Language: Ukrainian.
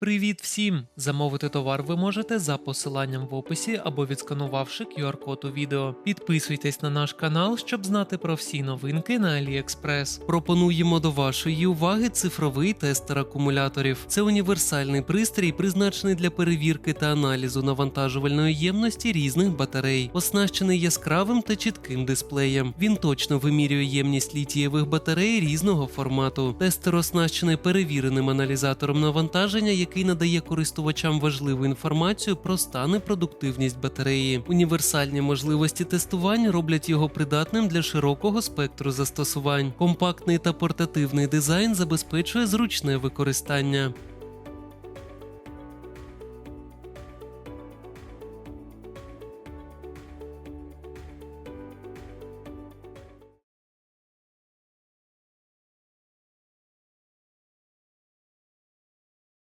Привіт всім! Замовити товар ви можете за посиланням в описі або відсканувавши QR-код у відео. Підписуйтесь на наш канал, щоб знати про всі новинки на AliExpress. Пропонуємо до вашої уваги цифровий тестер акумуляторів. Це універсальний пристрій, призначений для перевірки та аналізу навантажувальної ємності різних батарей, оснащений яскравим та чітким дисплеєм. Він точно вимірює ємність літієвих батарей різного формату. Тестер оснащений перевіреним аналізатором навантаження, який надає користувачам важливу інформацію про стан і продуктивність батареї. Універсальні можливості тестувань роблять його придатним для широкого спектру застосувань. Компактний та портативний дизайн забезпечує зручне використання.